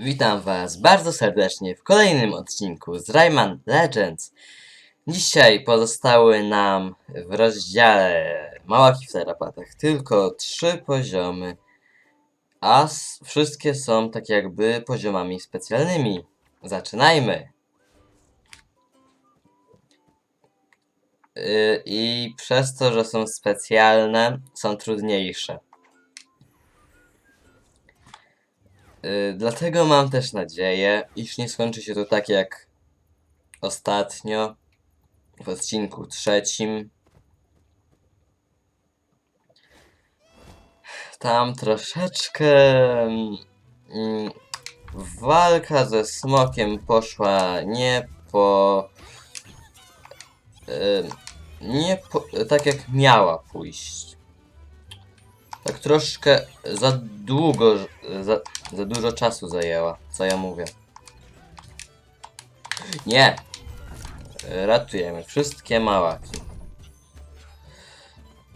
Witam Was bardzo serdecznie w kolejnym odcinku z Rayman Legends. Dzisiaj pozostały nam w rozdziale Małaki w tarapatach tylko trzy poziomy, a wszystkie są tak jakby poziomami specjalnymi. Zaczynajmy! Yy, I przez to, że są specjalne, są trudniejsze. Y, Dlatego mam też nadzieję, iż nie skończy się to tak jak ostatnio w odcinku trzecim. Tam troszeczkę mm, walka ze smokiem poszła nie po. y, Nie po, tak jak miała pójść. Tak troszkę za długo, za, za dużo czasu zajęła, co ja mówię. Nie! Ratujemy wszystkie małaki.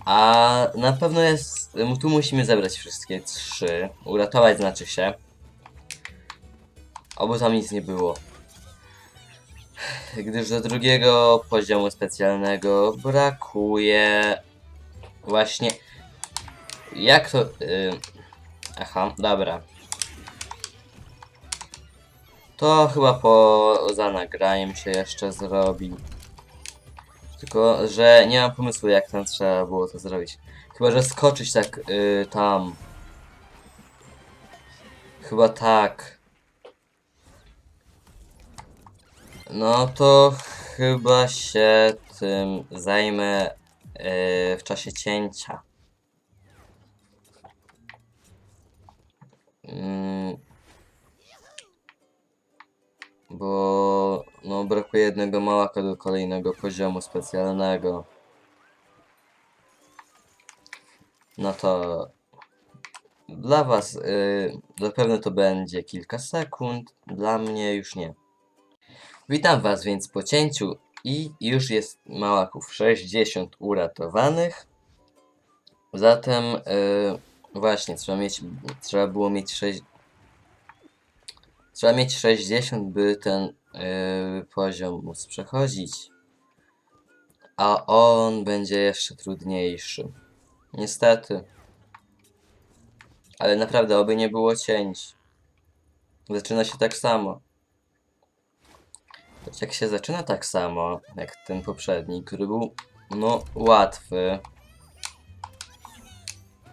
A na pewno jest, tu musimy zebrać wszystkie trzy, uratować znaczy się. Obo tam nic nie było. Gdyż do drugiego poziomu specjalnego brakuje właśnie jak to... Y... Aha, dobra. To chyba poza nagraniem się jeszcze zrobi. Tylko, że nie mam pomysłu jak tam trzeba było to zrobić. Chyba, że skoczyć tak y, tam. Chyba tak. No to chyba się tym zajmę y, w czasie cięcia. Mm. Bo no brakuje jednego małaka do kolejnego poziomu specjalnego. No to dla was y, zapewne to będzie kilka sekund, dla mnie już nie. Witam was więc po cięciu i już jest małaków 60 uratowanych. Zatem y, Właśnie, trzeba mieć, trzeba było mieć 6, trzeba mieć 60, by ten yy, poziom móc przechodzić. A on będzie jeszcze trudniejszy. Niestety. Ale naprawdę, oby nie było cięć. Zaczyna się tak samo. Choć jak się zaczyna tak samo, jak ten poprzedni, który był, no, łatwy.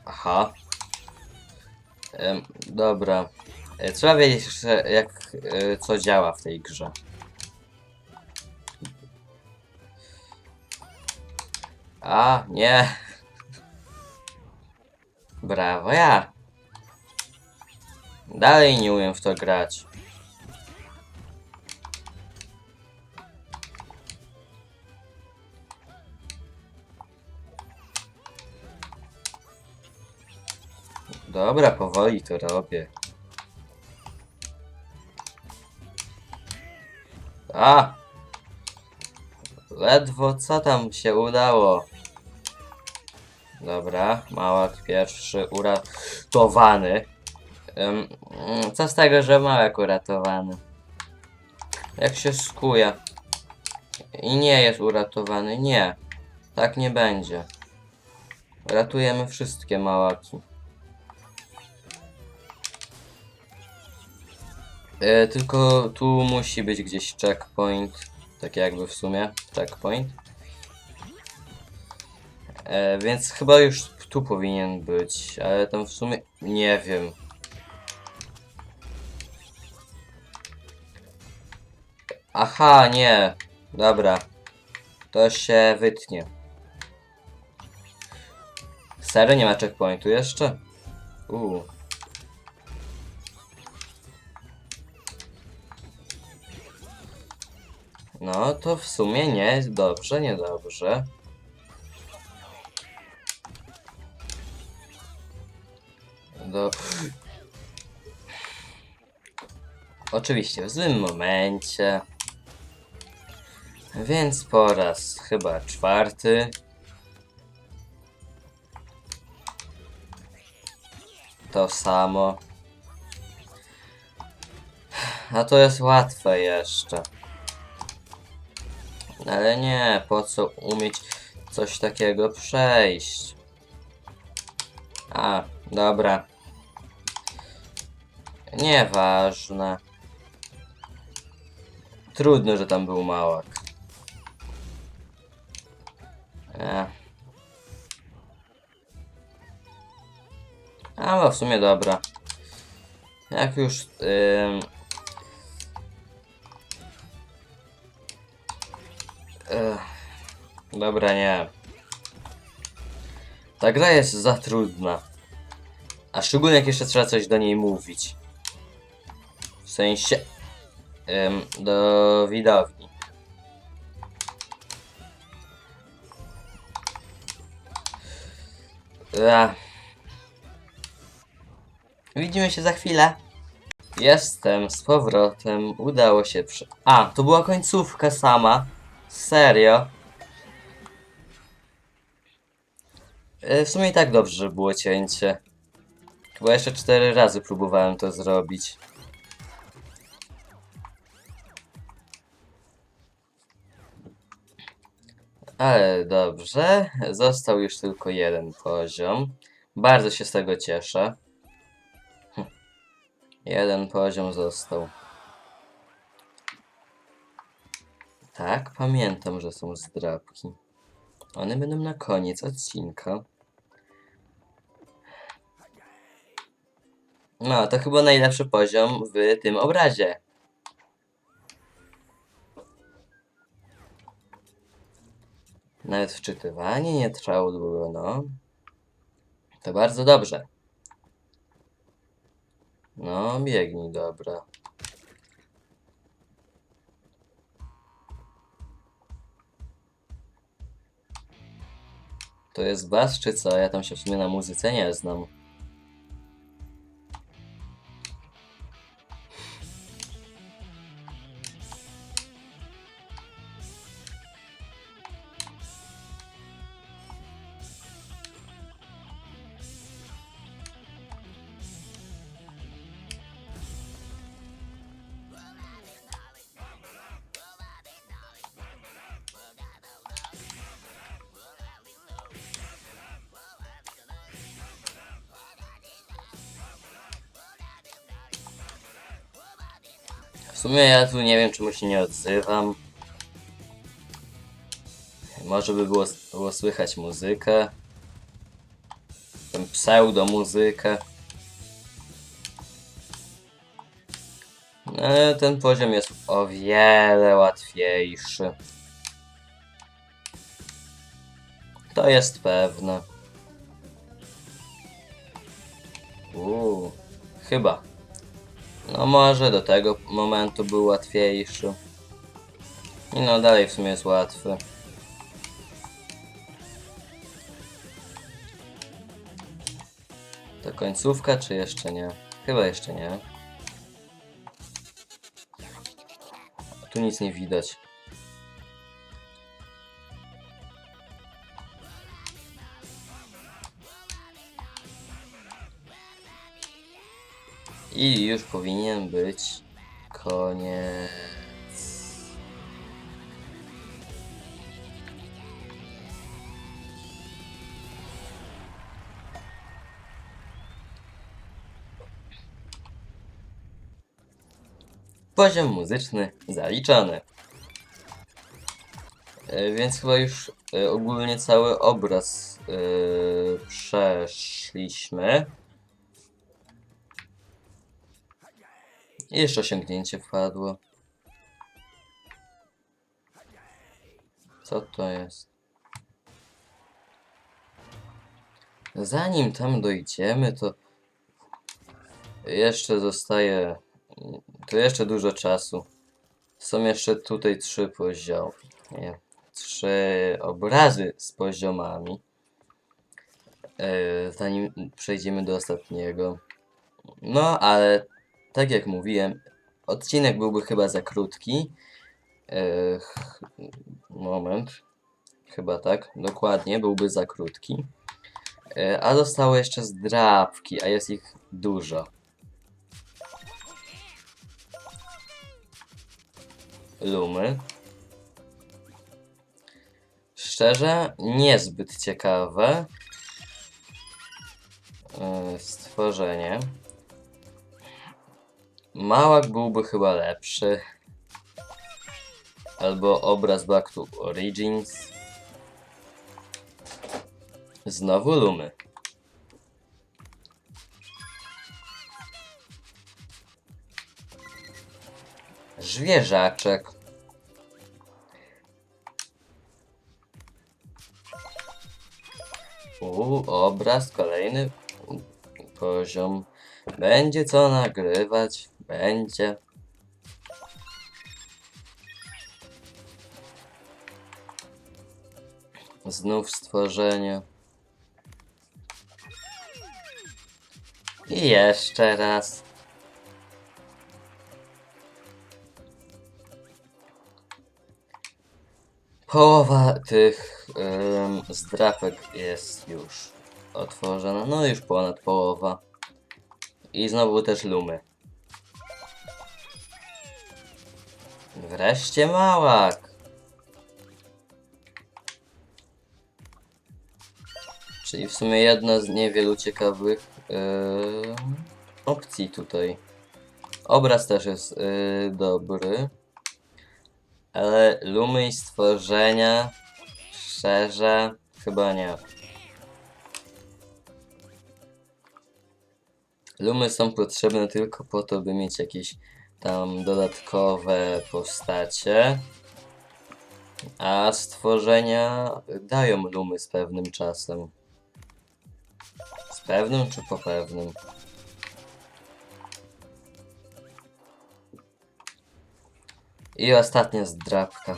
Aha. Dobra. E, Trzeba wiedzieć jeszcze jak e, co działa w tej grze. A, nie. Brawo, ja. Dalej nie umiem w to grać. Dobra, powoli to robię. A! Ledwo co tam się udało. Dobra, małak pierwszy uratowany. Mm, co z tego, że małek uratowany? Jak się skuje. I nie jest uratowany, nie. Tak nie będzie. Ratujemy wszystkie małaki. E, tylko tu musi być gdzieś checkpoint. Tak jakby w sumie. Checkpoint. E, więc chyba już tu powinien być, ale tam w sumie nie wiem. Aha, nie. Dobra. To się wytnie. Serio nie ma checkpointu jeszcze? Uuu. No to w sumie nie dobrze, niedobrze. Do... Oczywiście w złym momencie. Więc po raz chyba czwarty. To samo. A to jest łatwe jeszcze. Ale nie, po co umieć coś takiego przejść? A, dobra. Nieważne. Trudno, że tam był małak. E. A, no w sumie dobra. Jak już... Ym... Dobra, nie. Ta gra jest za trudna. A szczególnie jak jeszcze trzeba coś do niej mówić. W sensie... Ym, do widowni. Ech. Widzimy się za chwilę. Jestem z powrotem. Udało się przy... A, to była końcówka sama. Serio. E, W sumie i tak dobrze, że było cięcie. Chyba jeszcze cztery razy próbowałem to zrobić. Ale dobrze. Został już tylko jeden poziom. Bardzo się z tego cieszę. Hm. Jeden poziom został. Pamiętam, że są zdrabki. One będą na koniec odcinka. No, to chyba najlepszy poziom w tym obrazie. Nawet wczytywanie nie trwało długo, no. To bardzo dobrze. No, biegnij, dobra. To jest bas, czy co? Ja tam się w sumie na muzyce nie znam. W sumie ja tu nie wiem, czemu się nie odzywam. Może by było, było słychać muzykę. Tę pseudo muzykę. No, ten poziom jest o wiele łatwiejszy. To jest pewne. Uuu, chyba. No może do tego momentu był łatwiejszy. I no dalej w sumie jest łatwy. To końcówka czy jeszcze nie? Chyba jeszcze nie. Tu nic nie widać. I już powinien być koniec. Poziom muzyczny zaliczony. E, Więc chyba już e, ogólnie cały obraz e, przeszliśmy. I jeszcze osiągnięcie wpadło. Co to jest? Zanim tam dojdziemy, to jeszcze zostaje. To jeszcze dużo czasu. Są jeszcze tutaj trzy poziomy. Nie, trzy obrazy z poziomami. E, zanim przejdziemy do ostatniego. No, ale tak jak mówiłem, odcinek byłby chyba za krótki. Moment. Chyba tak, dokładnie, byłby za krótki. E, a zostały jeszcze zdrabki, a jest ich dużo. Lumy. Szczerze, niezbyt ciekawe yy, stworzenie. Małak byłby chyba lepszy. Albo obraz Back to Origins. Znowu Lumy. Zwierzaczek. U, obraz, kolejny poziom. Będzie co nagrywać, będzie. Znów stworzenie. I jeszcze raz. Połowa tych ym, zdrapek jest już otworzona, no już ponad połowa. I znowu też lumy. Wreszcie małak. Czyli w sumie jedna z niewielu ciekawych ym, opcji tutaj. Obraz też jest yy, dobry. Ale lumy i stworzenia, szczerze, chyba nie. Lumy są potrzebne tylko po to, by mieć jakieś tam dodatkowe postacie. A stworzenia dają lumy z pewnym czasem. Z pewnym czy po pewnym? I ostatnia zdrabka.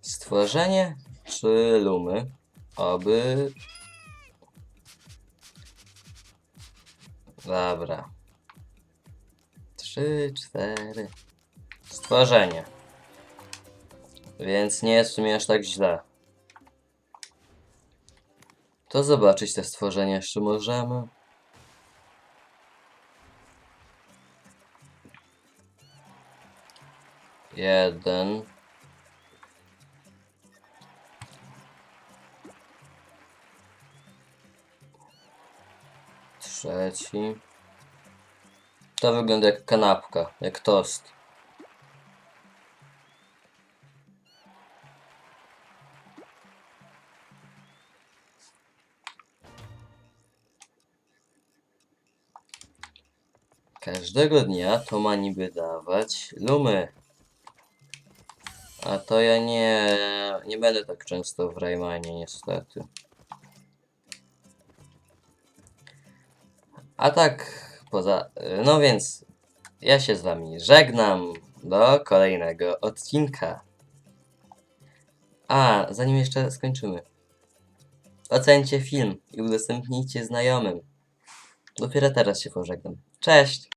Stworzenie czy lumy? Oby. Dobra. Trzy, cztery. Stworzenie. Więc nie jest w sumie aż tak źle. To zobaczyć te stworzenia jeszcze możemy. Jeden. Trzeci. To wygląda jak kanapka, jak tost. Każdego dnia to ma niby dawać lumy. A to ja nie, nie będę tak często w Raymanie niestety. A tak poza... No więc ja się z wami żegnam do kolejnego odcinka. A, zanim jeszcze skończymy. Ocencie film i udostępnijcie znajomym. Dopiero teraz się pożegnam. Cześć!